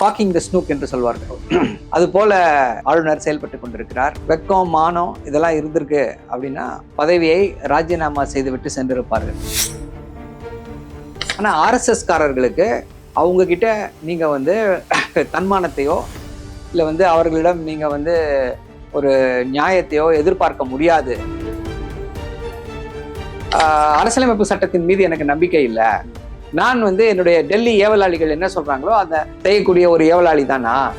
Packing த ஸ்னூக் என்று சொல்வார்கள். அது போல ஆளுநர் செயல்பட்டு கொண்டிருக்கிறார். வெக்கம் மானம் இதெல்லாம் இருந்திருக்கு அப்படின்னா பதவியை ராஜினாமா செய்துவிட்டு சென்றிருப்பார்கள். ஆனால் ஆர்எஸ்எஸ் காரர்களுக்கு அவங்க கிட்ட நீங்க வந்து தன்மானத்தையோ இல்லை வந்து அவர்களிடம் நீங்க வந்து ஒரு நியாயத்தையோ எதிர்பார்க்க முடியாது. அரசியலமைப்பு சட்டத்தின் மீது எனக்கு நம்பிக்கை இல்லை. நான் வந்து என்னுடைய டெல்லி ஏவலாளிகள் என்ன சொல்றாங்களோ அதை செய்யக்கூடிய ஒரு ஏவலாளி தானா?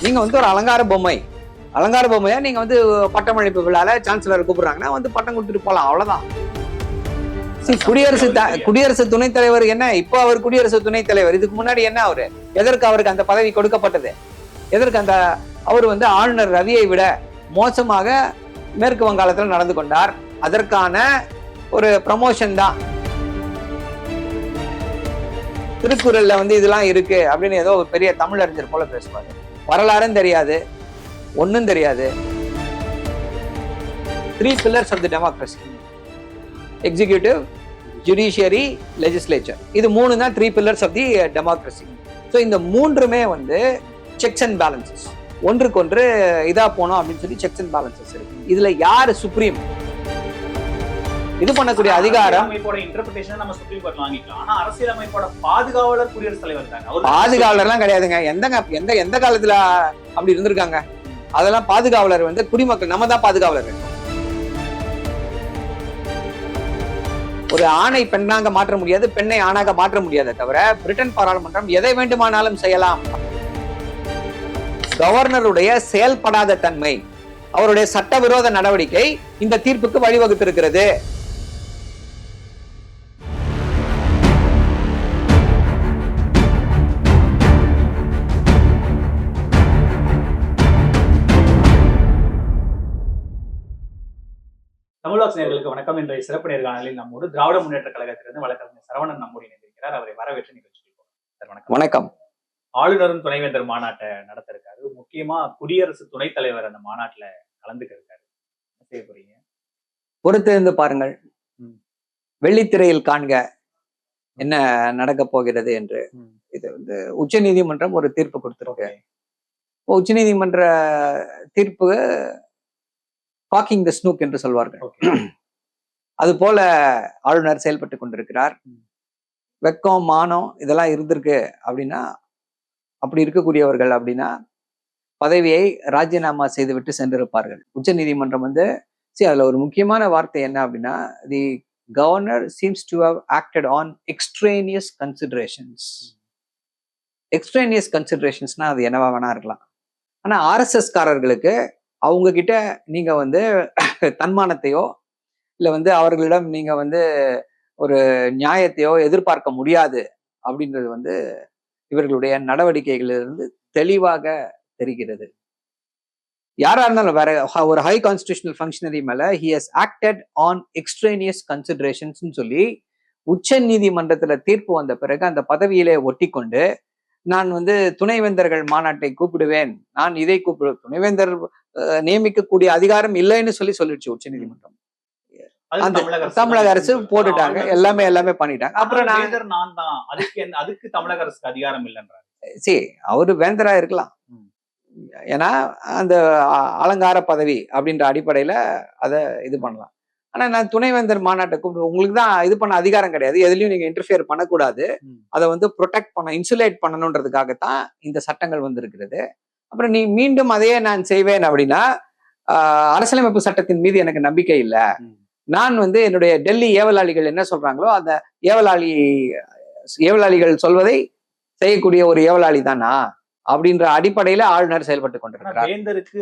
நீங்க வந்து ஒரு அலங்கார பொம்மை. அலங்கார பொம்மையா நீங்க வந்து பட்டமளிப்பு விழால சான்சலர் கூப்பிடுறாங்கன்னா வந்து பட்டம் கொடுத்துட்டு போலாம் அவ்வளவுதான். குடியரசு த- குடியரசு துணைத் தலைவர் என்ன? இப்போ அவர் குடியரசு துணைத் தலைவர். இதுக்கு முன்னாடி என்ன அவரு? எதற்கு அவருக்கு அந்த பதவி கொடுக்கப்பட்டது? எதற்கு அந்த அவர் வந்து ஆளுநர் ரவியை விட மோசமாக மேற்கு வங்காளத்தில் நடந்து கொண்டார். அதற்கான ஒரு ப்ரமோஷன் தான். திருக்குறள்ல வந்து இதெல்லாம் இருக்கு அப்படின்னு ஏதோ ஒரு பெரிய தமிழறிஞர் போல பேசுவாரு. வரலாறும் தெரியாது ஒன்றும் தெரியாது. Three pillars of the democracy executive judiciary legislature இது மூணு தான் three pillars of the democracy so இந்த மூன்றுமே வந்து செக்ஸ் அண்ட் பேலன்சஸ் ஒன்றுக்கொன்று இதாக போனோம் அப்படின்னு சொல்லி செக்ஸ் அண்ட் பேலன்சஸ் இருக்கு. இதில் யார் சுப்ரீம் இது பண்ணக்கூடிய அதிகாரம் பாதுகாவலர்லாம் கிடையாதுங்க. எந்தங்க எந்த எந்த காலத்துல அப்படி இருந்திருக்காங்க? அதெல்லாம் பாதுகாவலர் வந்து குடிமக்கள் நம்ம தான் பாதுகாவலர். ஒரு ஆணை பெண்ணாக மாற்ற முடியாது பெண்ணை ஆணாக மாற்ற முடியாதே தவிர பிரிட்டன் பாராளுமன்றம் எதை வேண்டுமானாலும் செய்யலாம். கவர்னருடைய செயல்படாத தன்மை அவருடைய சட்டவிரோத நடவடிக்கை இந்த தீர்ப்புக்கு வழிவகுத்திருக்கிறது. நேர்களுக்கு வணக்கம். இன்றைய சிறப்பு நேர்காணலில் நம்மோடு திராவிட முன்னேற்ற கழகத்திலிருந்து வழக்கறிஞர் சரவணன் நம்மோடு இணைந்திருக்கிறார். அவரை வரவேற்று நிகழ்ச்சிக்கு. சார் வணக்கம். வணக்கம். ஆளுநரும் துணைவேந்தர் மாநாட்டை நடத்த இருக்காரு முக்கியமா குடியரசு துணைத் தலைவர் அந்த மாநாட்டுல கலந்துக்க இருக்காரு என்ன செய்ய போறீங்க? பொறுத்திருந்து பாருங்கள். வெள்ளித்திரையில் காண்க என்ன நடக்க போகிறது என்று. இது வந்து உச்ச நீதிமன்றம் ஒரு தீர்ப்பு கொடுத்திருக்கு. உச்ச நீதிமன்ற தீர்ப்பு பாக்கிங் த ஸ்னூக் என்று சொல்வார்கள். அது போல ஆளுநர் செயல்பட்டு கொண்டிருக்கிறார். வெக்கம் மானம் இதெல்லாம் இருந்திருக்கு அப்படின்னா அப்படி இருக்கக்கூடியவர்கள் அப்படின்னா பதவியை ராஜினாமா செய்துவிட்டு சென்றிருப்பார்கள். உச்ச நீதிமன்றம் வந்து சரி அதுல ஒரு முக்கியமான வார்த்தை என்ன அப்படின்னா the governor seems to how acted on extraneous considerations extraneous கன்சிடரேஷன்ஸ்னா அது என்னவா வேணா இருக்கலாம். ஆனா ஆர்எஸ்எஸ் காரர்களுக்கு அவங்க கிட்ட நீங்க வந்து தன்மானத்தையோ இல்லை வந்து அவர்களிடம் நீங்க வந்து ஒரு நியாயத்தையோ எதிர்பார்க்க முடியாது அப்படின்றது வந்து இவர்களுடைய நடவடிக்கைகளிலிருந்து தெளிவாக தெரிகிறது. யாரா இருந்தாலும் வேற ஒரு ஹை கான்ஸ்டியூஷனல் ஃபங்க்ஷனரி மேல he has acted on extraneous considerations சொல்லி உச்ச நீதிமன்றத்துல தீர்ப்பு வந்த பிறகு அந்த பதவியிலே ஒட்டி கொண்டு நான் வந்து துணைவேந்தர்கள் மாநாட்டை கூப்பிடுவேன். நான் இதை கூப்பிடு துணைவேந்தர் நியமிக்கக்கூடிய அதிகாரம் இல்லைன்னு சொல்லி சொல்லிடுச்சு உச்ச நீதிமன்றம் அந்த தமிழக அரசு போட்டுட்டாங்க. எல்லாமே எல்லாமே பண்ணிட்டாங்க. அப்புறம் நான் தான். அதுக்கு அதுக்கு தமிழக அரசுக்கு அதிகாரம் இல்லைன்றாரு. சரி அவரு வேந்தரா இருக்கலாம். ஏன்னா அந்த அலங்கார பதவி அப்படின்ற அடிப்படையில அதை இது பண்ணலாம். ஆனா நான் துணைவேந்தர் மாநாட்டை கூப்பிட்டு உங்களுக்கு தான் இது பண்ண அதிகாரம் கிடையாது. எதுலயும் நீங்க இன்டர்ஃபியர் பண்ணக்கூடாது. அதை வந்து ப்ரொடெக்ட் பண்ண இன்சுலேட் பண்ணணுன்றதுக்காகத்தான் இந்த சட்டங்கள் வந்திருக்கிறது. அப்புறம் நீ மீண்டும் அதையே நான் செய்வேன் அப்படின்னா அரசியலமைப்பு சட்டத்தின் மீது எனக்கு நம்பிக்கை இல்லை. நான் வந்து என்னுடைய டெல்லி ஏவலாளிகள் என்ன சொல்றாங்களோ அந்த ஏவலாளி ஏவலாளிகள் சொல்வதை செய்யக்கூடிய ஒரு ஏவலாளி தானா? அப்படின்ற அடிப்படையில ஆளுநர் செயல்பட்டு கொண்டிருக்கிறார். வேந்தருக்கு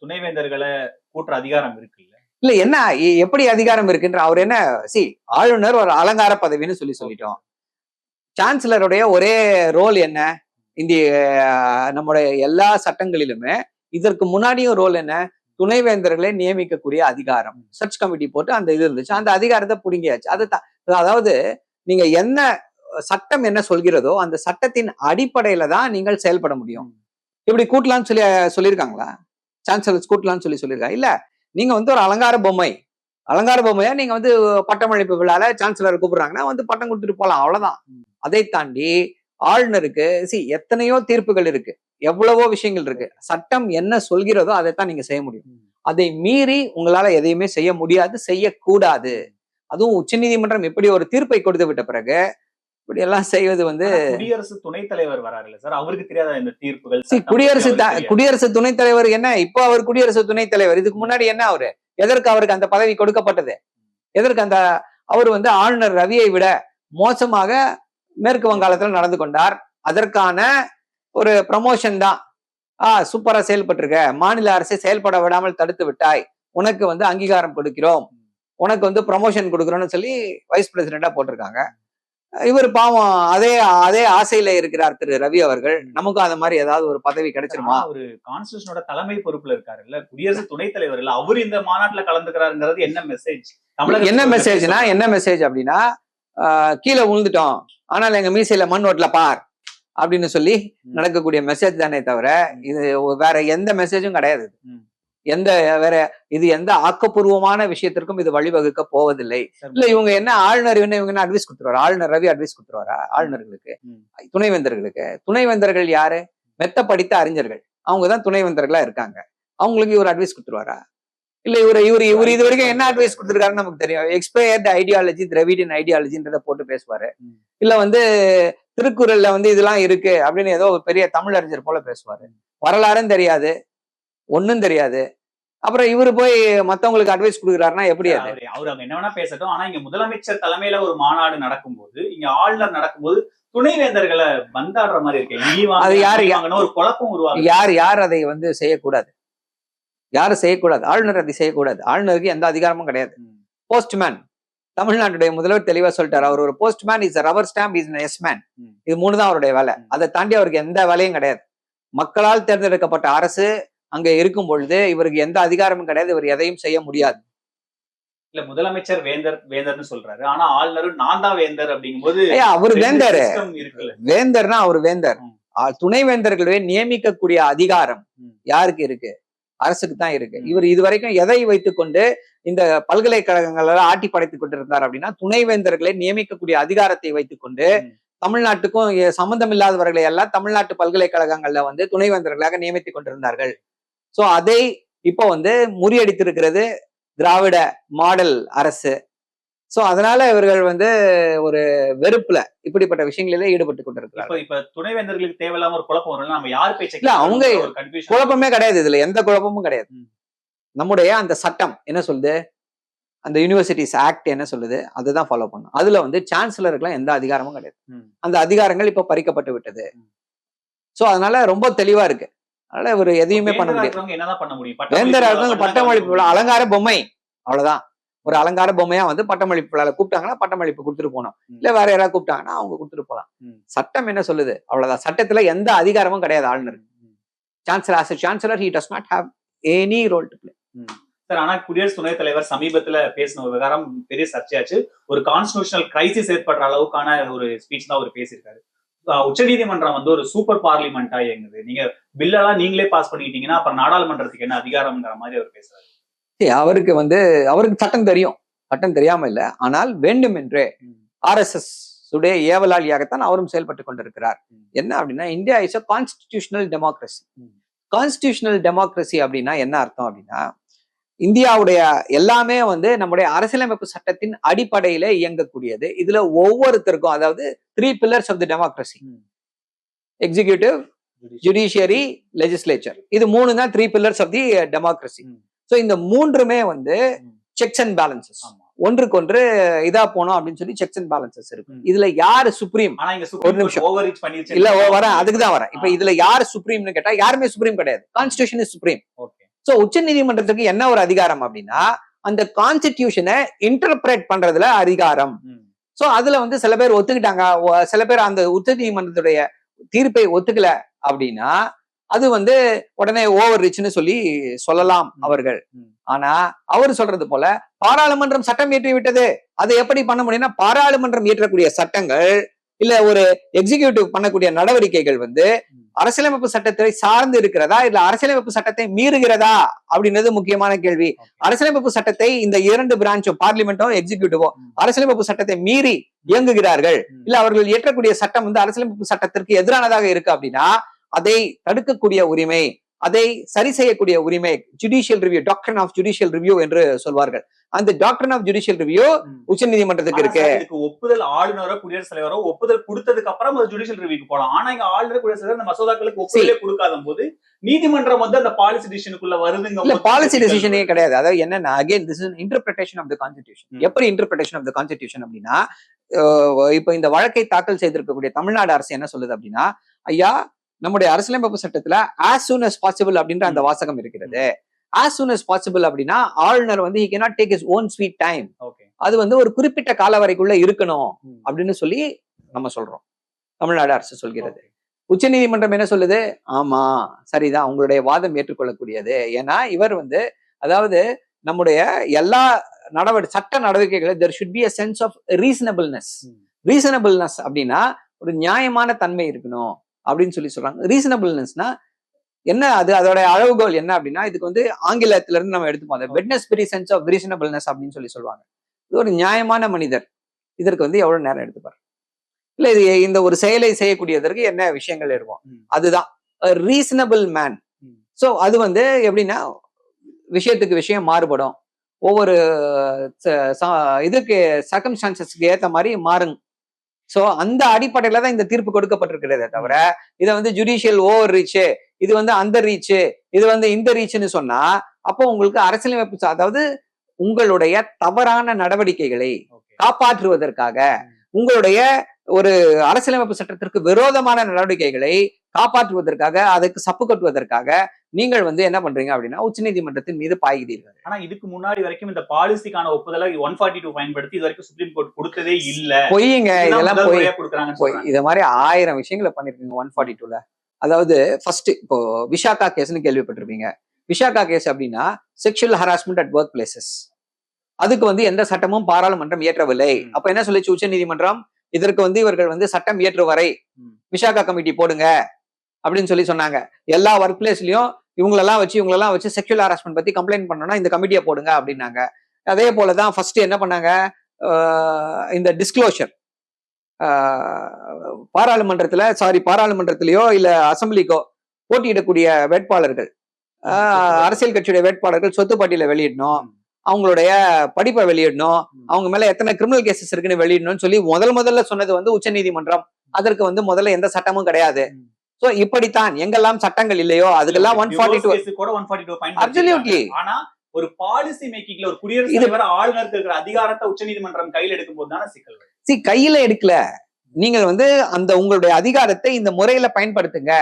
துணைவேந்தர்களை கூட்டுற அதிகாரம் இருக்கு இல்ல என்ன எப்படி அதிகாரம் இருக்குன்ற அவர் என்ன சி ஆளுநர் ஒரு அலங்கார பதவின்னு சொல்லி சொல்லிட்டோம். சான்சலருடைய ஒரே ரோல் என்ன? இந்திய நம்முடைய எல்லா சட்டங்களிலுமே இதற்கு முன்னாடியும் ரோல் என்ன? துணைவேந்தர்களை நியமிக்கக்கூடிய அதிகாரம். சர்ச் கமிட்டி போட்டு அந்த இது இருந்துச்சு. அந்த அதிகாரத்தை புடுங்கியாச்சு. அது அதாவது நீங்க என்ன சட்டம் என்ன சொல்கிறதோ அந்த சட்டத்தின் அடிப்படையில தான் நீங்கள் செயல்பட முடியும். இப்படி கூட்டலாம்னு சொல்லி சொல்லியிருக்காங்களா? சான்சலர்ஸ் கூட்டலாம்னு சொல்லி சொல்லியிருக்காங்க. இல்ல நீங்க வந்து ஒரு அலங்கார பொம்மை. அலங்கார பொம்மையா நீங்க வந்து பட்டமளிப்பு விழால சான்சலர் கூப்பிடுறாங்கன்னா வந்து பட்டம் கொடுத்துட்டு போலாம். அவ்வளவுதான். அதை தாண்டி ஆளுநருக்கு சி எத்தனையோ தீர்ப்புகள் இருக்கு. எவ்வளவோ விஷயங்கள் இருக்கு. சட்டம் என்ன சொல்கிறதோ அதைத்தான் நீங்க செய்ய முடியும். அதை மீறி உங்களால எதையுமே செய்ய முடியாது செய்யக்கூடாது. அதுவும் உச்சநீதிமன்றம் எப்படி ஒரு தீர்ப்பை கொடுத்து விட்ட பிறகு இப்படி எல்லாம் செய்வது வந்து குடியரசு துணைத் தலைவர் வராருல்ல சார்? அவருக்கு தெரியாத இந்த தீர்ப்புகள்? குடியரசு. குடியரசு துணைத் தலைவர் என்ன? இப்போ அவர் குடியரசு துணைத் தலைவர். இதுக்கு முன்னாடி என்ன அவரு? எதற்கு அவருக்கு அந்த பதவி கொடுக்கப்பட்டது? எதற்கு அந்த அவர் வந்து ஆளுநர் ரவியை விட மோசமாக மேற்கு வங்காளத்துல நடந்து கொண்டார். அதற்கான ஒரு ப்ரமோஷன் தான். ஆ சூப்பரா செயல்பட்டிருக்க. மாநில அரசை செயல்பட விடாமல் தடுத்து விட்டாய். உனக்கு வந்து அங்கீகாரம் கொடுக்கிறோம். உனக்கு வந்து ப்ரமோஷன் கொடுக்குறோம்னு சொல்லி வைஸ் பிரசிடென்டா போட்டிருக்காங்க. இவர் பாவம் அதே அதே ஆசையில இருக்கிறார் திரு ரவி அவர்கள். நமக்கும் அந்த மாதிரி ஏதாவது ஒரு பதவி கிடைச்சிருமா? ஒரு கான்ஸ்டியூஷனோட தலைமை பொறுப்புல இருக்காரு இல்ல குடியரசு துணைத் தலைவர் இல்ல அவர் இந்த மாநாட்டுல கலந்துக்கிறாருங்கிறது என்ன மெசேஜ் என்ன மெசேஜ்னா என்ன மெசேஜ் அப்படின்னா ஆஹ், கீழே விழுந்துட்டோம் ஆனால் எங்க மீசையில மண் ஓட்டல பார் அப்படின்னு சொல்லி. நடக்கக்கூடிய மெசேஜ் தானே தவிர இது வேற எந்த மெசேஜும் கிடையாது. எந்த வேற இது எந்த ஆக்கப்பூர்வமான விஷயத்திற்கும் இது வழிவகுக்க போவதில்லை. இல்ல இவங்க என்ன ஆளுநர் என்ன இவங்க என்ன அட்வைஸ் கொடுத்துருவாரு? ஆளுநர் ரவி அட்வைஸ் கொடுத்துருவாரா? ஆளுநர்களுக்கு. துணைவேந்தர்களுக்கு. துணைவேந்தர்கள் யாரு? மெத்த படித்த அறிஞர்கள். அவங்க தான் துணைவேந்தர்களா இருக்காங்க. அவங்களுக்கு இவர் அட்வைஸ் கொடுத்துருவாரா? இல்ல இவர் இவர் இவர் இது வரைக்கும் என்ன அட்வைஸ் கொடுத்துருக்காருன்னு நமக்கு தெரியும். எக்ஸ்பயர்ட் ஐடியாலஜி திராவிடியன் ஐடியாலஜின்றத போட்டு பேசுவாரு. இல்ல வந்து திருக்குறள்ல வந்து இதெல்லாம் இருக்கு அப்படின்னு ஏதோ ஒரு பெரிய தமிழறிஞர் போல பேசுவாரு. வரலாறும் தெரியாது ஒண்ணும் தெரியாது. அப்புறம் இவரு போய் மத்தவங்களுக்கு அட்வைஸ் கொடுக்குறாருன்னா எப்படி அது? அவரு அங்க என்ன வேணா பேசட்டும். ஆனா இங்க முதலமைச்சர் தலைமையில ஒரு மாநாடு நடக்கும்போது இங்க ஆளுநர் நடக்கும்போது துணைவேந்தர்களை பந்தாடுற மாதிரி இருக்கு. அது யாரு- ஒரு குழப்பம் உருவாகுது. யார் யார் அதை வந்து செய்யக்கூடாது? யாரும் செய்யக்கூடாது. ஆளுநர் அதை செய்யக்கூடாது. ஆளுநருக்கு எந்த அதிகாரமும் கிடையாது. போஸ்ட்மேன் தமிழ்நாட்டுடைய முதல்வர் தெளிவா சொல்லிட்டாரு. அவர் ஒரு போஸ்ட்மேன் இஸ் ரவர் ஸ்டாம்ப் இஸ் எஸ் மேன். இது மூணு தான் அவருடைய வேலை. அதை தாண்டி அவருக்கு எந்த வேலையும் கிடையாது. மக்களால் தேர்ந்தெடுக்கப்பட்ட அரசு அங்க இருக்கும் பொழுது இவருக்கு எந்த அதிகாரமும் கிடையாது. இவர் எதையும் செய்ய முடியாது. இல்ல முதலமைச்சர் வேந்தர் வேந்தர்னு சொல்றாரு. ஆனா ஆளுநரும் நான் தான் வேந்தர் அப்படிங்கும்போது ஐயா அவர் வேந்தர். வேந்தர்னா அவர் வேந்தர். ம். ஆ, துணைவேந்தர்களே நியமிக்கக்கூடிய அதிகாரம். யாருக்கு இருக்கு? அரசுக்கு தான் இருக்கு. இவர் இதுவரைக்கும் எதை வைத்துக்கொண்டு இந்த பல்கலைக்கழகங்கள ஆட்டி படைத்துக் கொண்டிருந்தார் அப்படின்னா துணைவேந்தர்களை நியமிக்கக்கூடிய அதிகாரத்தை வைத்துக்கொண்டு. தமிழ்நாட்டுக்கும் சம்பந்தம் இல்லாதவர்களை எல்லாம் தமிழ்நாட்டு பல்கலைக்கழகங்கள்ல வந்து துணைவேந்தர்களாக நியமித்துக் கொண்டிருந்தார்கள் சோ அதை இப்போ வந்து முறியடித்திருக்கிறது திராவிட மாடல் அரசு சோ அதனால இவர்கள் வந்து ஒரு வெறுப்புல இப்படிப்பட்ட விஷயங்களிலே ஈடுபட்டு கொண்டிருக்கிறார்கள். இப்ப துணைவேந்தர்களுக்கு தேவையில்லாம ஒரு குழப்பம் வரும் நம்ம யார் பேச்சை இல்ல, அவங்க குழப்பமே கிடையாது இதுல. எந்த குழப்பமும் கிடையாது. நம்முடைய அந்த சட்டம் என்ன சொல்லுது? அந்த யூனிவர்சிட்டிஸ் ஆக்ட் என்ன சொல்லுது? அதுதான் ஃபாலோ பண்ணும் அதுல வந்து சான்சலருக்குலாம் எந்த அதிகாரமும் கிடையாது. அந்த அதிகாரங்கள் இப்ப பறிக்கப்பட்டு விட்டது. சோ அதனால ரொம்ப தெளிவா இருக்கு. அதனால இவர் எதையுமே பண்ண முடியாது. வேந்தர் பட்டமளிப்பு அலங்கார பொம்மை அவ்வளவுதான். ஒரு அலங்கார பொம்மையா வந்து பட்டமளிப்பு கூப்பிட்டாங்கன்னா பட்டமளிப்பு கொடுத்துட்டு போனோம். இல்ல வேற யாராவது கூப்பிட்டாங்கன்னா அவங்க கொடுத்துட்டு போலாம். சட்டம் என்ன சொல்லுது? அவ்வளவுதான். சட்டத்துல எந்த அதிகாரமும் கிடையாது ஆளுநர். ம். Chancellor as chancellor he does not have any role to play sir ஆனா குடியரசு துணைத் தலைவர் சமீபத்துல பேசின ஒரு விவகாரம் பெரிய சர்ச்சையாச்சு. ஒரு கான்ஸ்டிடியூஷனல் கிரைசிஸ் ஏற்படுற அளவுக்கான ஒரு ஸ்பீச் தான் அவர் பேசியிருக்காரு. உச்சநீதிமன்றம் வந்து ஒரு சூப்பர் பார்லிமெண்டா இயங்குது. நீங்க பில்லெல்லாம் நீங்களே பாஸ் பண்ணிக்கிட்டீங்கன்னா அப்புறம் நாடாளுமன்றத்துக்கு என்ன அதிகாரம்ங்கிற மாதிரி அவர் பேசுறாரு. அவருக்கு வந்து அவருக்கு சட்டம் தெரியும். சட்டம் தெரியாம இல்லை. ஆனால் வேண்டுமென்றே ம். ஆர்எஸ்எஸ் உடைய ஏவலாளியாகத்தான் அவரும் செயல்பட்டு கொண்டிருக்கிறார். என்ன அப்படின்னா India is a constitutional democracy constitutional constitutional democracy அப்படின்னா என்ன அர்த்தம் அப்படின்னா இந்தியாவுடைய எல்லாமே வந்து நம்முடைய அரசியலமைப்பு சட்டத்தின் அடிப்படையில இயங்கக்கூடியது. இதுல ஒவ்வொருத்தருக்கும் அதாவது three pillars of the democracy executive executive judiciary legislature இது மூணு தான் three pillars of the democracy so இந்த மூன்றுமே வந்து. செக்ஸ் அண்ட் பேலன்சஸ் ஆமா. ஒன்றுக்கொன்று இதா போனோம் அப்படின்னு சொல்லி செக்ஸ் அண்ட் பேலன்சஸ் இருக்கு. இதுல யாரு சுப்ரீம் ஒரு நிமிஷம். இல்ல வரேன். அதுக்கு தான் வரேன். இப்ப. இதுல யாரு சுப்ரீம்னு கேட்டா யாருமே சுப்ரீம் கிடையாது. கான்ஸ்டியூஷன் இஸ் சுப்ரீம் சோ உச்ச நீதிமன்றத்துக்கு என்ன ஒரு அதிகாரம் அப்படின்னா அந்த கான்ஸ்டிடியூஷனை இன்டர்பிரேட் பண்றதுல அதிகாரம். சோ அதுல வந்து சில பேர் ஒத்துக்கிட்டாங்க. சில பேர் அந்த உச்ச நீதிமன்றத்துடைய தீர்ப்பை ஒத்துக்கல அப்படின்னா அது வந்து உடனே ஓவர் ரிச்னு சொல்லி சொல்லலாம். அவர்கள். ஆனா அவர் சொல்றது போல பாராளுமன்றம் சட்டம் இயற்றி விட்டது அதை எப்படி பண்ண முடியும்னா பாராளுமன்றம் இயற்றக்கூடிய சட்டங்கள் இல்ல ஒரு எக்ஸிகியூட்டிவ் பண்ணக்கூடிய நடவடிக்கைகள் வந்து. அரசியலமைப்பு சட்டத்தை சார்ந்து இருக்கிறதா இல்ல அரசியலமைப்பு சட்டத்தை மீறுகிறதா அப்படின்றது முக்கியமான கேள்வி. அரசியலமைப்பு சட்டத்தை இந்த இரண்டு பிரான்ச்சும் பார்லிமெண்டோ எக்ஸிகியூட்டிவோ. அரசியலமைப்பு சட்டத்தை மீறி இயங்குகிறார்கள். இல்ல அவர்கள் இயற்றக்கூடிய சட்டம் வந்து அரசியலமைப்பு சட்டத்திற்கு எதிரானதாக இருக்கு அப்படின்னா அதை தடுக்கக்கூடிய உரிமை அதை சரி செய்யக்கூடிய உரிமை judicial review doctrine of judicial review என்று சொல்வார்கள். அந்த டாக்டர் ஆஃப் ஜுடிஷியல் ரிவ்யூ. உச்ச நீதிமன்றத்துக்கு இருக்கு. ஒப்புதல் ஆளுநரோ குடியரசுத் தலைவரோ ஒப்புதல் கொடுத்ததுக்கு அப்புறம் அது ஜுடிஷியல் ரிவ்யூக்கு போலாம் ஆனா இங்க ஆளுநர் குடியரசுத் தலைவர் இந்த மசோதாக்களுக்கு ஒப்புதலே கொடுக்காத போது நீதிமன்றம் வந்து அந்த பாலிசி டிசிஷனுக்குள்ள வருதுங்க இல்ல பாலிசி டெசிஷனே கிடையாது. அதாவது என்னன்னா again this is interpretation of the constitution. எப்படி இன்டர்பிரேஷன் ஆஃப் த கான்ஸ்டிடியூஷன் அப்படின்னா இப்ப இந்த வழக்கை தாக்கல் செய்திருக்கக்கூடிய தமிழ்நாடு அரசு என்ன சொல்லுது அப்படின்னா ஐயா நம்முடைய அரசியலமைப்பு சட்டத்துல as soon as possible அப்படின்ற அந்த வாசகம் இருக்கிறது. As soon as possible அப்படின்னா ஆளுநர் வந்து he cannot take his own sweet time. Okay அது வந்து ஒரு குறிப்பிட்ட கால வரைக்குள்ள இருக்கணும் அப்படின்னு சொல்லி நம்ம சொல்றோம். தமிழ்நாடு அரசு சொல்கிறது. உச்சநீதிமன்றம் என்ன சொல்லுது? ஆமா சரிதான். உங்களுடைய வாதம் ஏற்றுக்கொள்ளக்கூடியது. ஏன்னா இவர் வந்து அதாவது நம்முடைய எல்லா நடவடி சட்ட நடவடிக்கைகளை there should be a sense of reasonableness. Reasonableness அப்படின்னா ஒரு நியாயமான தன்மை இருக்கணும். அப்படின்னு சொல்லி சொல்றாங்க. ரீசனபிள்னஸ்னா என்ன அது? அதோட அளவுகோல் என்ன அப்படின்னா இதுக்கு வந்து ஆங்கிலத்துல இருந்து நம்ம எடுத்துப்போம். அந்த Wednesbury sense of reasonableness அப்படின்னு சொல்லி சொல்லுவாங்க. இது ஒரு நியாயமான மனிதர். இதற்கு வந்து எவ்வளவு நேரம் எடுத்துப்பார் இல்ல இது இந்த ஒரு செயலை செய்யக்கூடியதற்கு என்ன விஷயங்கள் இருக்கும். அதுதான். Reasonable man. சோ அது வந்து எப்படின்னா விஷயத்துக்கு விஷயம் மாறுபடும். ஒவ்வொரு இதுக்கு சர்க்கம்ஸ்டான்சஸ்க்கு ஏத்த மாதிரி மாறுங்க சோ அந்த அடிப்படையில தான் இந்த தீர்ப்பு கொடுக்கப்பட்டிருக்கிறதே தவிர இதை வந்து ஜுடிஷியல் ஓவர் ரீச் இது வந்து அந்த ரீச் இது வந்து இந்த ரீச்னு சொன்னா அப்போ உங்களுக்கு அரசியலமைப்பு அதாவது உங்களுடைய தவறான நடவடிக்கைகளை காப்பாற்றுவதற்காக உங்களுடைய ஒரு அரசியலமைப்பு சட்டத்திற்கு விரோதமான நடவடிக்கைகளை காப்பாற்றுவதற்காக அதுக்கு சப்பு கட்டுவதற்காக நீங்கள் வந்து என்ன பண்றீங்க அப்படின்னா உச்சநீதிமன்றத்தின் மீது பாய்கிறீர்கள். ஆனா இதுக்கு முன்னாடி வரைக்கும் இந்த பாலிசிக்கான ஒப்புதலை ஒன் ஃபார்ட்டி டூ பயன்படுத்தி இது வரைக்கும் சுப்ரீம் கோர்ட் கொடுத்ததே இல்ல. பொய்யுங்க இதெல்லாம் பொய். போய். இத மாதிரி ஆயிரம் விஷயங்களை பண்ணிருக்கீங்க ஒன் ஃபார்ட்டி டூல. அதாவது ஃபர்ஸ்ட் இப்போ விஷாகா கேஸ்னு கேள்விப்பட்டிருப்பீங்க. விஷாகா கேஸ் அப்படின்னா sexual harassment at work places அதுக்கு வந்து எந்த சட்டமும் பாராளுமன்றம் இயற்றவில்லை. அப்ப என்ன சொல்லிச்சு உச்ச நீதிமன்றம்? இதற்கு வந்து இவர்கள் வந்து சட்டம் இயற்று வரை. விஷாகா கமிட்டி போடுங்க அப்படின்னு சொல்லி சொன்னாங்க. எல்லா ஒர்க் பிளேஸ்லயும் இவங்களெல்லாம் வச்சு இவங்களெல்லாம் வச்சு செக்ஷுவல் ஹராஸ்மெண்ட் பத்தி கம்ப்ளைண்ட் பண்ணோம்னா இந்த கமிட்டியை போடுங்க அப்படின்னாங்க. அதே போலதான் ஃபர்ஸ்ட் என்ன பண்ணாங்க? இந்த டிஸ்க்ளோஷர் பாராளுமன்றத்துல சாரி பாராளுமன்றத்திலயோ இல்ல அசம்பிளிக்கோ போட்டியிடக்கூடிய வேட்பாளர்கள் அரசியல் கட்சியுடைய வேட்பாளர்கள் சொத்து பட்டியலை வெளியிடணும். அவங்களுடைய படிப்பை வெளியிடணும். அவங்க மேல எத்தனை கிரிமினல் கேசஸ் இருக்குன்னு வெளியிடணும்னு சொல்லி முதல் முதல்ல சொன்னது வந்து உச்சநீதிமன்றம். அதற்கு வந்து முதல்ல எந்த சட்டமும் கிடையாது. சோ இப்படித்தான் எங்கெல்லாம் சட்டங்கள் இல்லையோ அதுக்கெல்லாம் ஒன் ஃபார்ட்டி டூ கூட 142 பயன்படுத்திருக்காங்க. Absolutely. ஆனா ஒரு பாலிசி மேக்கிங்ல ஒரு குடியரசுத் இது- தலைவர் ஆளுநருக்கு இருக்கிற அதிகாரத்தை உச்சநீதிமன்றம் கையில் எடுக்கும் போது தானே சிக்கல். சி கையில எடுக்கல நீங்கள் வந்து அந்த உங்களுடைய அதிகாரத்தை இந்த முறையில பயன்படுத்துங்க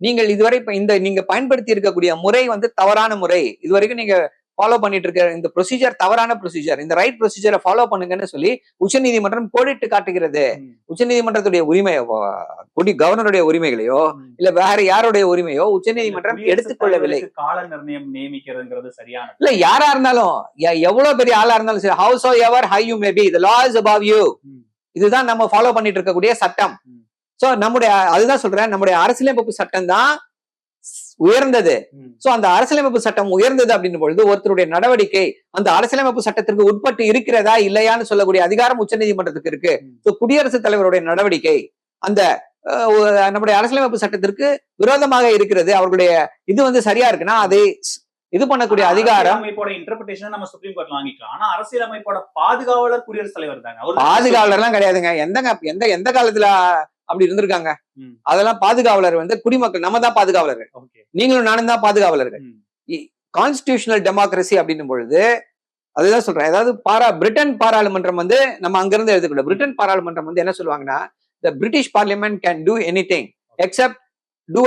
நீங்கள் இதுவரை இந்த நீங்க பயன்படுத்தி இருக்கக்கூடிய முறை வந்து தவறான முறை இதுவரைக்கும் நீங்க ஃபாலோ பண்ணிட்டு இருக்க இந்த ப்ரொசீஜர் தவறான ப்ரொசீஜர் இந்த ரைட் ப்ரொசீஜரை ஃபாலோ பண்ணுங்கன்னு சொல்லி உச்சநீதிமன்றம் கோடிட்டு காட்டுகிறது. உச்சநீதிமன்றத்துடைய உரிமை குடி கவர்னருடைய உரிமைகளையோ இல்ல வேற யாருடைய உரிமையோ உச்சநீதிமன்றம் எடுத்துக்கொள்ளவில்லை கால நிர்ணயம் நியமிக்கிறதுங்கிறது சரியானது இல்ல யாரா இருந்தாலும் எவ்வளவு பெரிய ஆளா இருந்தாலும் சரி however high you may be the law is you ம். இதுதான் நம்ம ஃபாலோ பண்ணிட்டு இருக்கக்கூடிய சட்டம். சோ நம்முடைய அதுதான் சொல்றேன் நம்முடைய அரசியலமைப்பு சட்டம் தான் உயர்ந்தது. சோ அந்த அரசியலமைப்பு சட்டம் உயர்ந்தது அப்படின்னும் பொழுது ஒருத்தருடைய நடவடிக்கை அந்த அரசியலமைப்பு சட்டத்திற்கு உட்பட்டு இருக்கிறதா இல்லையான்னு சொல்லக்கூடிய அதிகாரம் உச்சநீதிமன்றத்துக்கு இருக்கு. ம். சோ குடியரசுத் தலைவருடைய நடவடிக்கை அந்த நம்முடைய அரசியலமைப்பு சட்டத்திற்கு விரோதமாக இருக்கிறது. அவர்களுடைய இது வந்து சரியா இருக்குன்னா அதை இது பண்ணக்கூடிய அதிகாரம் அரசியலமைப்போட இன்டர்பிரேஷன் நம்ம சுப்ரீம் கோர்ட்ல வாங்கிக்கலாம். ஆனா அரசியலமைப்போட பாதுகாவலர் குடியரசுத் தலைவர் தாங்க தான் பாதுகாவலர்லாம் கிடையாதுங்க. எந்தங்க எந்த எந்த காலத்துல அப்படி இருந்திருக்காங்க. அதெல்லாம் பாதுகாவலர் வந்து குடிமக்கள் நம்ம தான் பாதுகாவலர்கள். ஓகே. நீங்களும் நானும் தான் பாதுகாவலர்கள். ம். கான்ஸ்டிடியூஷனல் டெமோக்ரஸி அப்படின்னும் பொழுது அதுதான் சொல்றேன். அதாவது பாரா பிரிட்டன் பாராளுமன்றம் வந்து நம்ம அங்கிருந்து எடுத்துக்கிட்டோம் பிரிட்டன் பாராளுமன்றம் வந்து என்ன சொல்லுவாங்கன்னா the British parliament can do anything except do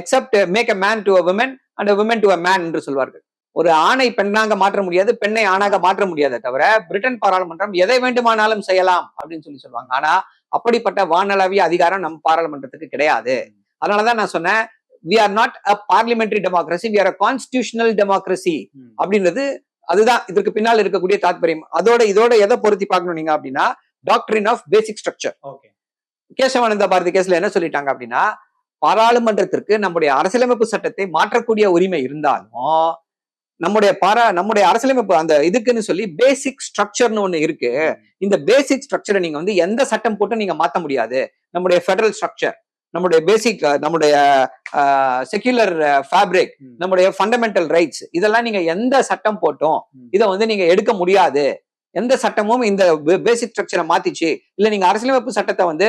except make a man to a woman and woman to a man என்று சொல்வார்கள். ஒரு ஆணை பெண்ணாக மாற்ற முடியாது பெண்ணை ஆணாக மாற்ற முடியாதே தவிர பிரிட்டன் பாராளுமன்றம் எதை வேண்டுமானாலும் செய்யலாம் அப்படின்னு சொல்லி சொல்லுவாங்க. ஆனா அப்படிப்பட்ட வானளவிய அதிகாரம் நம்ம பாராளுமன்றத்துக்கு கிடையாது. அதனாலதான் நான் சொன்னேன் we are not a parliamentary democracy we are a constitutional democracy. அப்படின்றது அதுதான். இதற்கு பின்னால் இருக்கக்கூடிய தாத்பரியம். அதோட இதோட எதை பொருத்தி பார்க்கணும் நீங்க அப்படின்னா doctrine of basic structure okay. Kesavananda Bharati கேஸ்ல என்ன சொல்லிட்டாங்க அப்படின்னா பாராளுமன்றத்திற்கு நம்முடைய அரசியலமைப்பு சட்டத்தை மாற்றக்கூடிய உரிமை இருந்தாலும் நம்முடைய பாரா நம்முடைய அரசியலமைப்பு அந்த இதுக்குன்னு சொல்லி பேசிக் ஸ்ட்ரக்சர்னு ஒண்ணு இருக்கு இந்த பேசிக் ஸ்ட்ரக்சரை நீங்க வந்து எந்த சட்டம் போட்டு நீங்க மாத்த முடியாது நம்முடைய ஃபெடரல் ஸ்ட்ரக்சர் நம்முடைய பேசிக் நம்முடைய செக்யூலர் ஃபேப்ரிக். நம்முடைய ஃபண்டமெண்டல் ரைட்ஸ் இதெல்லாம் நீங்க எந்த சட்டம் போட்டும். இதை வந்து நீங்க எடுக்க முடியாது எந்த சட்டமும் இந்த பேசிக் ஸ்ட்ரக்சரை மாத்திச்சு இல்ல நீங்க அரசியலமைப்பு சட்டத்தை வந்து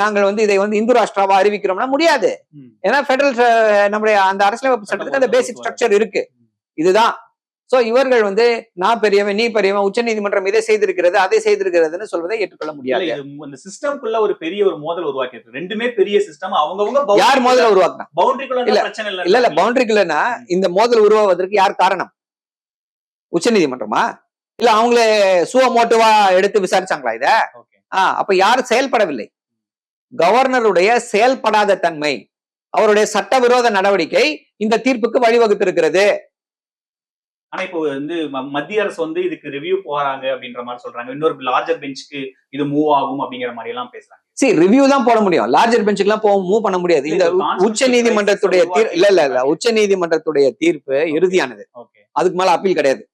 நாங்கள் வந்து இதை வந்து இந்து ராஷ்டிராவா அறிவிக்கிறோம்னா முடியாது. ஏன்னா ஃபெடரல் நம்முடைய அந்த அரசியலமைப்பு சட்டத்துக்கு அந்த பேசிக் ஸ்ட்ரக்சர் இருக்கு. இதுதான். சோ இவர்கள் வந்து நான் பெரியவன் நீ பெரியவன் உச்ச நீதிமன்றம் இதை செய்திருக்கிறது அதை செய்திருக்கிறதுன்னு சொல்வதை ஏற்றுக்கொள்ள முடியாது. இந்த சிஸ்டம்குள்ள ஒரு பெரிய ஒரு மோதல் உருவாக்கி இருக்கு ரெண்டுமே பெரிய சிஸ்டம் அவங்கவங்க யார் முதல்ல உருவாக்குனா? பவுண்டரிக்குள்ள இல்ல, பிரச்சனை இல்ல. இல்ல இல்ல பவுண்டரிக்குள்ளனா இந்த மோதல் உருவாவதற்கு யார் காரணம்? உச்ச நீதிமன்றமா? இல்ல அவங்களே சுவமோட்டுவா எடுத்து விசாரிச்சாங்களா இத? ஆஹ் அப்ப யார் செயல்படவில்லை? கவர்னருடைய செயல்படாத தன்மை அவருடைய சட்டவிரோத நடவடிக்கை இந்த தீர்ப்புக்கு வழிவகுத்திருக்கிறது. ஆனா இப்போ வந்து மத்திய அரசு வந்து இதுக்கு ரிவ்யூ போறாங்க அப்படின்ற மாதிரி சொல்றாங்க. இன்னொரு லார்ஜர் பெஞ்சுக்கு இது மூவ் ஆகும் அப்படிங்கிற மாதிரி எல்லாம் பேசுறாங்க. சரி ரிவ்யூ தான் போட முடியும். லார்ஜர் பெஞ்சுக்கு எல்லாம் போக மூவ் பண்ண முடியாது. இந்த உச்ச நீதிமன்றத்துடைய crisis தீர் இல்ல இல்ல இல்ல உச்ச நீதிமன்றத்துடைய தீர்ப்பு இறுதியானது. அதுக்கு மேல அப்பீல் கிடையாது.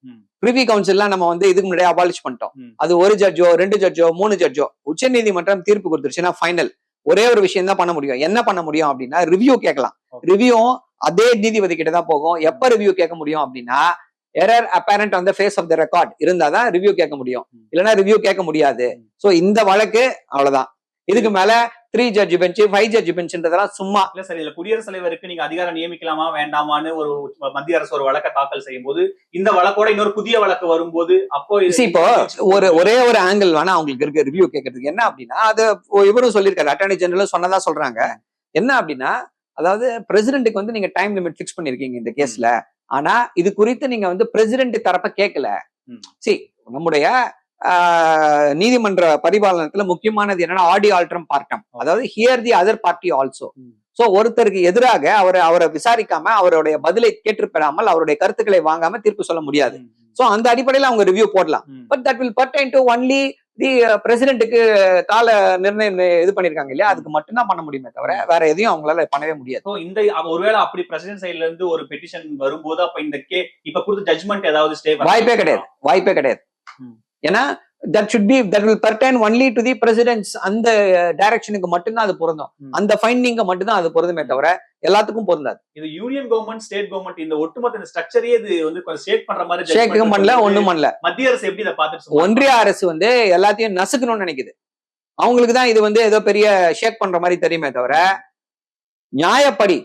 பிரிவி கவுன்சில்லாம் நம்ம வந்து இதுக்கு முன்னாடி அபாலிஷ் பண்ணிட்டோம். அது ஒரு ஜட்ஜோ ரெண்டு ஜட்ஜோ மூணு ஜட்ஜோ உச்ச நீதிமன்றம் தீர்ப்பு கொடுத்துருச்சுன்னா ஃபைனல் ஒரே ஒரு விஷயம் தான் பண்ண முடியும். என்ன பண்ண முடியும் அப்படின்னா ரிவ்யூ கேட்கலாம். ரிவ்யூ அதே நீதிபதி கிட்ட தான் போகும். எப்ப ரிவ்யூ கேட்க முடியும் அப்படின்னா error apparent on the face of the record இருந்தாதான் ரிவ்யூ கேட்க முடியும். இல்லைன்னா ரிவ்யூ கேட்க முடியாது. சோ இந்த வழக்கு அவ்வளவுதான். இதுக்கு மேல three judge bench five judge பெஞ்ச்ன்றதெல்லாம் சும்மா. இல்ல சார் இதுல குடியரசுத் தலைவருக்கு நீங்க அதிகாரம் நியமிக்கலாமா வேண்டாமான்னு ஒரு மத்திய அரசு ஒரு வழக்கை தாக்கல் செய்யும் போது இந்த வழக்கோட இன்னொரு புதிய வழக்கு வரும்போது அப்போ இப்போ ஒரு ஒரே ஒரு ஆங்கிள் வேணா அவங்களுக்கு இருக்கு ரிவ்யூ கேட்கறதுக்கு. என்ன அப்படின்னா அது இவரும் சொல்லியிருக்காரு அட்டார்னி ஜெனரலும் சொன்னதா சொல்றாங்க. என்ன அப்படின்னா அதாவது பிரசிடென்ட்டுக்கு வந்து நீங்க டைம் லிமிட் ஃபிக்ஸ் பண்ணிருக்கீங்க இந்த கேஸ்ல ஆனா இது குறித்து நீங்க வந்து பிரசிடென்ட் தரப்ப கேட்கல. சி நம்முடைய நீதிமன்ற பரிபாலனத்துல முக்கியமானது என்னன்னா ஆடி ஆல்ட்ரம் பார்ட்டம். அதாவது hear the other party also. So ஒருத்தருக்கு எதிராக அவரை அவரை விசாரிக்காம அவருடைய பதிலை கேட்டுப்பெறாமல் அவருடைய கருத்துக்களை வாங்காம தீர்ப்பு சொல்ல முடியாது. சோ அந்த அடிப்படையில அவங்க ரிவ்யூ போடலாம். But that will pertain to only the பிரசிடென்ட்டுக்கு கால நிர்ணயம் இது பண்ணிருக்காங்க இல்லையா? அதுக்கு மட்டும்தான் பண்ண முடியுமே தவிர வேற எதையும் அவங்களால பண்ணவே முடியாது. இந்த ஒருவேளை அப்படி பிரசிடென்ட் சைடுல இருந்து ஒரு பெட்டிஷன் வரும்போது அப்ப இந்த கே இப்ப கொடுத்த ஜட்மெண்ட் ஏதாவது ஸ்டே வாய்ப்பே கிடையாது. வாய்ப்பே கிடையாது. ஏன்னா that should be that will pertain only to the president's அந்த டைரக்ஷனுக்கு மட்டும்தான் அது பொருந்தும். அந்த ஃபைண்டிங்க மட்டும்தான் அது பொருந்துமே தவிர எல்லாத்துக்கும் பொருந்தாது. இது யூனியன் கவர்மெண்ட் ஸ்டேட் கவர்மெண்ட் இந்த ஒட்டுமொத்த இந்த ஸ்ட்ரக்சரே இது வந்து ஷேக் பண்ற மாதிரி judgment பண்ணல ஒண்ணும் பண்ணல. மத்திய அரசு எப்படி இதை பார்த்துட்டு ஒன்றிய அரசு வந்து எல்லாத்தையும் நசுக்கணும்னு நினைக்குது. அவங்களுக்கு தான் இது வந்து ஏதோ பெரிய ஷேக் பண்ற மாதிரி தெரியுமே தவிர நியாயப்படி.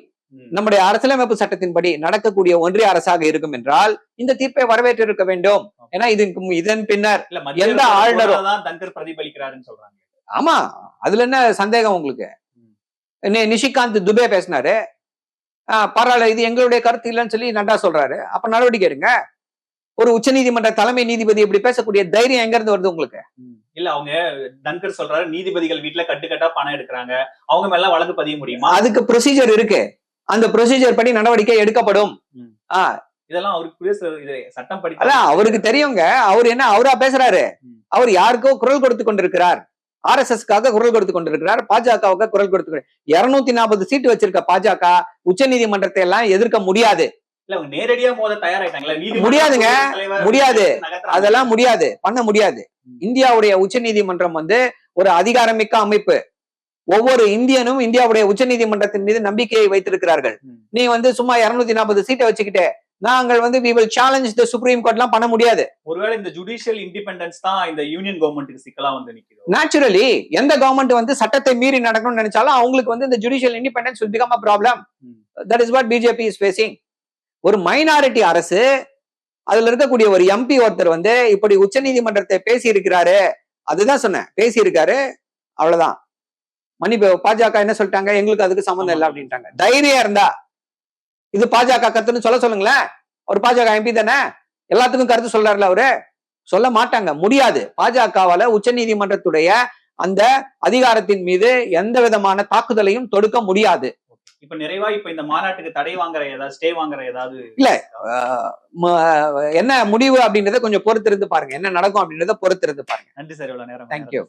நம்முடைய அரசியலமைப்பு சட்டத்தின்படி நடக்கக்கூடிய ஒன்றிய அரசாக இருக்கும் என்றால் இந்த தீர்ப்பை வரவேற்றிருக்க வேண்டும். ஏன்னா இது இதன் பின்னர் எந்த ஆளுநரும் தங்கர் பிரதிபலிக்கிறாருன்னு சொல்றாங்க. ஆமா அதுல என்ன சந்தேகம் உங்களுக்கு? நிஷிகாந்த் துபே பேசினாரு. பரவாயில்ல இது எங்களுடைய கருத்து இல்லைன்னு சொல்லி நட்டா சொல்றாரு. அப்ப நடவடிக்கை எடுங்க. ஒரு உச்சநீதிமன்ற தலைமை நீதிபதி இப்படி பேசக்கூடிய தைரியம் எங்க இருந்து வருது உங்களுக்கு? இல்ல அவங்க தங்கர் சொல்றாரு நீதிபதிகள் வீட்டுல கட்டுக்கட்டா பணம் எடுக்கிறாங்க. அவங்க மேல வழக்கு பதிய முடியுமா? அதுக்கு ப்ரொசீஜர் இருக்கு. அந்த ப்ரொசீஜர் படி நடவடிக்கை எடுக்கப்படும். ஆஹ் இதெல்லாம் அவருக்கு சட்டம் படி அதான் அவருக்கு தெரியுங்க. அவர் என்ன அவரா பேசுறாரு. அவர் யாருக்கோ குரல் கொடுத்து கொண்டிருக்கிறார். ஆர் எஸ் எஸ்க்காக குரல் கொடுத்து கொண்டிருக்கிறார். பாஜகவுக்கு குரல் கொடுத்து இருநூத்தி நாற்பது சீட்டு வச்சிருக்க பாஜக உச்ச நீதிமன்றத்தை எல்லாம் எதிர்க்க முடியாது. நேரடியா மோத தயாராயிட்டாங்களா முடியாதுங்க. முடியாது. அதெல்லாம் முடியாது. பண்ண முடியாது. இந்தியாவுடைய உச்ச நீதிமன்றம் வந்து ஒரு அதிகாரமிக்க அமைப்பு. ஒவ்வொரு இந்தியனும் இந்தியாவுடைய உச்ச நீதிமன்றத்தின் மீது நம்பிக்கையை வைத்திருக்கிறார்கள். நீ வந்து சும்மா இருநூத்தி நாற்பது சீட்டை வச்சுக்கிட்டு நாங்கள் வந்து we will challenge the supreme கோர்ட்லாம் பண்ண முடியாது. ஒருவேளை இந்த ஜுடிஷியல் இண்டிபெண்டன்ஸ் தான் இந்த யூனியன் கவர்மெண்ட்டுக்கு சிக்கலா வந்து நிக்குது? நேச்சுரலி எந்த கவர்மெண்ட் வந்து சட்டத்தை மீறி நடக்கணும்னு நினைச்சாலும் அவங்களுக்கு வந்து இந்த judicial independence will become a problem. That is what BJP is facing ஒரு மைனாரிட்டி அரசு அதுல இருக்கக்கூடிய ஒரு எம்பி ஒருத்தர் வந்து இப்படி உச்சநீதிமன்றத்தை பேசி இருக்கிறாரு அதுதான் சொன்னேன் பேசி இருக்காரு அவ்வளவுதான். மணி பாஜக என்ன சொல்லிட்டாங்க? எங்களுக்கு அதுக்கு சம்மந்தம் இல்லை அப்படின்ட்டாங்க. தைரியம் இருந்தா? இது பாஜக கருத்துன்னு சொல்ல சொல்லுங்களேன். அவர் பாஜக எம்பி தானே? எல்லாத்துக்கும் கருத்து சொல்றாருல அவரு. சொல்ல மாட்டாங்க. முடியாது. பாஜகவால உச்சநீதிமன்றத்துடைய அந்த அதிகாரத்தின் மீது எந்த விதமான தாக்குதலையும் தொடுக்க முடியாது. இப்ப நிறைவா இப்ப இந்த மாநாட்டுக்கு தடை வாங்குற ஏதாவது ஸ்டே வாங்குற ஏதாவது? இல்ல. என்ன முடிவு அப்படின்றத கொஞ்சம் பொறுத்திருந்து பாருங்க. என்ன நடக்கும் அப்படின்றத பொறுத்திருந்து பாருங்க. நன்றி சார் இவ்வளவு நேரம். You.